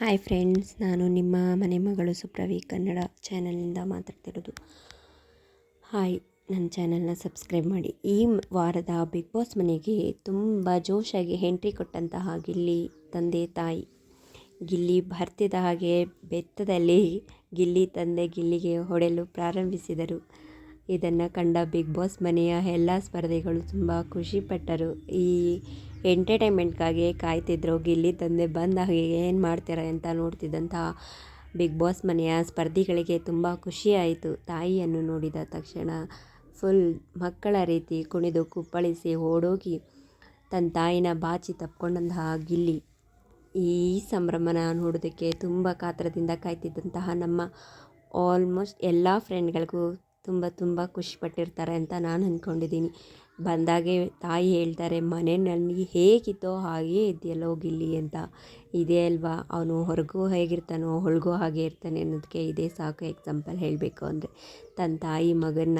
Hi friends ನಾನು ನಿಮ್ಮ ಮನೆ ಮಗಳು ಸುಪ್ರವಿ ಕನ್ನಡ ಚಾನಲ್ನಿಂದ ಮಾತಾಡ್ತಿರೋದು ಹಾಯ್ ನನ್ನ ಚಾನಲ್ನ ಸಬ್ಸ್ಕ್ರೈಬ್ ಮಾಡಿ. ಈ ವಾರದ ಬಿಗ್ ಬಾಸ್ ಮನೆಗೆ ತುಂಬ ಜೋಶಾಗಿ ಎಂಟ್ರಿ ಕೊಟ್ಟಂತಹ ಗಿಲ್ಲಿ ತಂದೆ ತಾಯಿ. ಗಿಲ್ಲಿ ಬರ್ತಿದ್ದ ಹಾಗೆ ಬೆತ್ತದಲ್ಲಿ ಗಿಲ್ಲಿ ತಂದೆ ಗಿಲ್ಲಿಗೆ ಹೊಡೆಯಲು ಪ್ರಾರಂಭಿಸಿದರು. ಇದನ್ನು ಕಂಡ ಬಿಗ್ ಬಾಸ್ ಮನೆಯ ಎಲ್ಲ ಸ್ಪರ್ಧಿಗಳು ತುಂಬ ಖುಷಿಪಟ್ಟರು ಈ ಎಂಟರ್ಟೈನ್ಮೆಂಟ್ಗಾಗಿ ಕಾಯ್ತಿದ್ರು. ಗಿಲ್ಲಿ ತಂದೆ ಬಂದ ಹಾಗೆ ಏನು ಮಾಡ್ತಾರೆ ಅಂತ ನೋಡ್ತಿದ್ದಂತಹ ಬಿಗ್ ಬಾಸ್ ಮನೆಯ ಸ್ಪರ್ಧಿಗಳಿಗೆ ತುಂಬ ಖುಷಿಯಾಯಿತು ತಾಯಿಯನ್ನು ನೋಡಿದ ತಕ್ಷಣ ಫುಲ್ ಮಕ್ಕಳ ರೀತಿ ಕುಣಿದು ಕುಪ್ಪಳಿಸಿ ಓಡೋಗಿ ತನ್ನ ತಾಯಿನ ಬಾಚಿ ತಪ್ಕೊಂಡಂತಹ ಗಿಲ್ಲಿ ಈ ಸಂಭ್ರಮನ ನೋಡೋದಕ್ಕೆ ತುಂಬ ಕಾತರದಿಂದ ಕಾಯ್ತಿದ್ದಂತಹ ನಮ್ಮ ಆಲ್ಮೋಸ್ಟ್ ಎಲ್ಲ ಫ್ರೆಂಡ್ಗಳಿಗೂ ತುಂಬ ತುಂಬ ಖುಷಿಪಟ್ಟಿರ್ತಾರೆ ಅಂತ ನಾನು ಅಂದ್ಕೊಂಡಿದ್ದೀನಿ ಬಂದಾಗೆ ತಾಯಿ ಹೇಳ್ತಾರೆ, ಮನೆ ನನಗೆ ಹೇಗಿತ್ತೋ ಹಾಗೇ ಇದೆಯಲ್ಲ ಹೋಗಿಲ್ಲಿ ಅಂತ. ಇದೇ ಅಲ್ವಾ? ಅವನು ಹೊರಗೂ ಹೇಗಿರ್ತಾನೋ, ಹೊಳಗೂ ಹಾಗೆ ಇರ್ತಾನೆ ಅನ್ನೋದಕ್ಕೆ ಇದೇ ಸಾಕು ಎಕ್ಸಾಂಪಲ್ ಹೇಳಬೇಕು ಅಂದರೆ. ತನ್ನ ತಾಯಿ ಮಗನ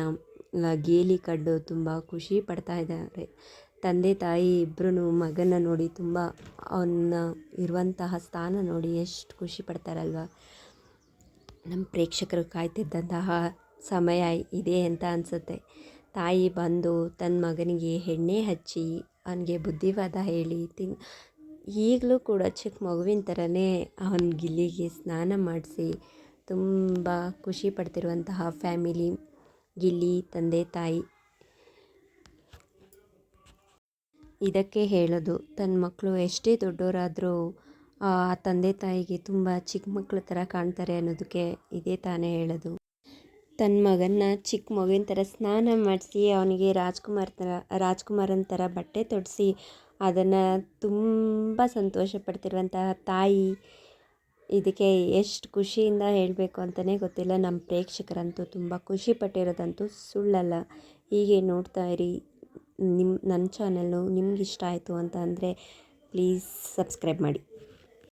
ಗೇಲಿ ಕಂಡು ತುಂಬ ಖುಷಿ ಪಡ್ತಾ ಇದ್ದಾರೆ. ತಂದೆ ತಾಯಿ ಇಬ್ಬರೂ ಮಗನ ನೋಡಿ ತುಂಬ ಅವನ್ನ ಇರುವಂತಹ ಸ್ಥಾನ ನೋಡಿ ಎಷ್ಟು ಖುಷಿ ಪಡ್ತಾರಲ್ವ. ನಮ್ಮ ಪ್ರೇಕ್ಷಕರು ಕಾಯ್ತಿದ್ದಂತಹ ಸಮಯ ಇದೆ ಅಂತ ಅನಿಸುತ್ತೆ. ತಾಯಿ ಬಂದು ತನ್ನ ಮಗನಿಗೆ ಎಣ್ಣೆ ಹಚ್ಚಿ, ಅವನಿಗೆ ಬುದ್ಧಿವಾದ ಹೇಳಿ, ತಿನ್, ಈಗಲೂ ಕೂಡ ಚಿಕ್ಕ ಮಗುವಿನ ಥರನೇ ಅವನ ಗಿಲ್ಲಿಗೆ ಸ್ನಾನ ಮಾಡಿಸಿ ತುಂಬ ಖುಷಿ ಪಡ್ತಿರುವಂತಹ ಫ್ಯಾಮಿಲಿ ಗಿಲ್ಲಿ ತಂದೆ ತಾಯಿ. ಇದಕ್ಕೆ ಹೇಳೋದು ತನ್ನ ಮಕ್ಕಳು ಎಷ್ಟೇ ದೊಡ್ಡವರಾದರೂ ಆ ತಂದೆ ತಾಯಿಗೆ ತುಂಬ ಚಿಕ್ಕ ಮಕ್ಕಳ ಥರ ಕಾಣ್ತಾರೆ ಅನ್ನೋದಕ್ಕೆ ಇದೇ ತಾನೇ ಹೇಳೋದು. ತನ್ನ ಮಗನ್ನ ಚಿಕ್ಕ ಮಗುವಿನ ಥರ ಸ್ನಾನ ಮಾಡಿಸಿ ಅವನಿಗೆ ರಾಜ್ಕುಮಾರ್ ಥರ, ರಾಜ್ಕುಮಾರನ ಥರ ಬಟ್ಟೆ ತೊಡಿಸಿ ಅದನ್ನು ತುಂಬ ಸಂತೋಷ ಪಡ್ತಿರುವಂತಹ ತಾಯಿ ಇದಕ್ಕೆ ಎಷ್ಟು ಖುಷಿಯಿಂದ ಹೇಳಬೇಕು ಅಂತಲೇ ಗೊತ್ತಿಲ್ಲ. ನಮ್ಮ ಪ್ರೇಕ್ಷಕರಂತೂ ತುಂಬ ಖುಷಿ ಪಟ್ಟಿರೋದಂತೂ ಸುಳ್ಳಲ್ಲ. ಹೀಗೆ ನೋಡ್ತಾ ಇರಿ. ನಿಮ್ಮ, ನನ್ನ ಚಾನಲ್ಲು ನಿಮ್ಗೆ ಇಷ್ಟ ಆಯಿತು ಅಂತ ಅಂದರೆ ಪ್ಲೀಸ್ ಸಬ್ಸ್ಕ್ರೈಬ್ ಮಾಡಿ.